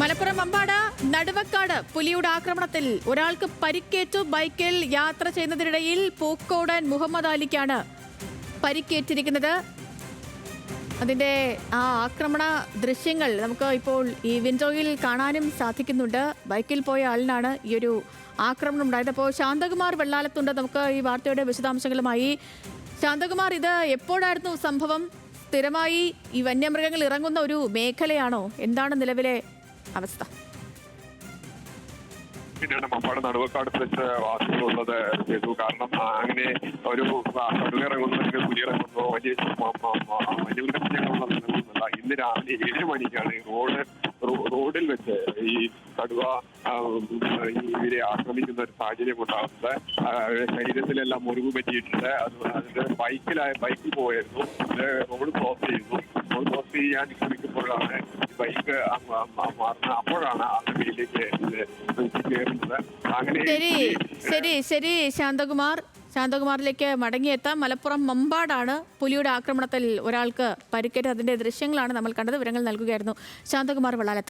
മലപ്പുറം അമ്പാട നടുവക്കാട് പുലിയുടെ ആക്രമണത്തിൽ ഒരാൾക്ക് പരിക്കേറ്റു ബൈക്കിൽ യാത്ര ചെയ്യുന്നതിനിടയിൽ പൂക്കോടൻ മുഹമ്മദ് അലിക്കാണ് പരിക്കേറ്റിരിക്കുന്നത്. അതിന്റെ ആ ആക്രമണ ദൃശ്യങ്ങൾ നമുക്ക് ഇപ്പോൾ ഈ വിൻഡോയിൽ കാണാനും സാധിക്കുന്നുണ്ട്. ബൈക്കിൽ പോയ ആളിനാണ് ഈ ഒരു ആക്രമണം ഉണ്ടായത്. അപ്പോൾ ശാന്തകുമാർ വെള്ളാലത്തുണ്ട്. നമുക്ക് ഈ വാർത്തയുടെ വിശദാംശങ്ങളുമായി. ശാന്തകുമാർ ഇത് എപ്പോഴായിരുന്നു സംഭവം? സ്ഥിരമായി ഈ വന്യമൃഗങ്ങൾ ഇറങ്ങുന്ന ഒരു മേഖലയാണോ? എന്താണ് നിലവിലെ അവസ്ഥ. പിന്നീട് മമ്പാട് നടുവക്കാട് വെച്ച് വാസിച്ചുള്ളത് ചെയ്തു കാരണം അങ്ങനെ ഒരു കടലിറങ്ങുന്നതിന് കുടിയിറങ്ങുന്നോ വലിയ ഇറങ്ങുന്നില്ല ഇന്ന് രാവിലെ ഏഴ് മണിക്കാണ് ഈ റോഡ് റോഡിൽ വെച്ച് ഈ കടുവ ഇവരെ ആക്രമിക്കുന്ന ഒരു സാഹചര്യം ഉണ്ടാകുന്നത്. ശരീരത്തിലെല്ലാം മുറിവ് പറ്റിയിട്ടുണ്ട്. അത് അതിന്റെ ബൈക്കിലായ ബൈക്കിൽ പോയായിരുന്നു. റോഡ് ക്രോസ് ചെയ്യുന്നു റോഡ് ക്രോസ് ചെയ്യാൻ ഈ ബൈക്ക് മാറുന്നത് അപ്പോഴാണ് ആ വീട്ടിലേക്ക് കയറുന്നത്. അങ്ങനെ ശരി ശരി ശരി ശാന്തകുമാർ. ശാന്തകുമാറിലേക്ക് മടങ്ങിയെത്താം. മലപ്പുറം മമ്പാടാണ് പുലിയുടെ ആക്രമണത്തിൽ ഒരാൾക്ക് പരിക്കേറ്റ അതിന്റെ ദൃശ്യങ്ങളാണ് നമ്മൾ കണ്ടത്. വിവരങ്ങൾ നൽകുകയായിരുന്നു ശാന്തകുമാർ വെള്ളാലത്ത്.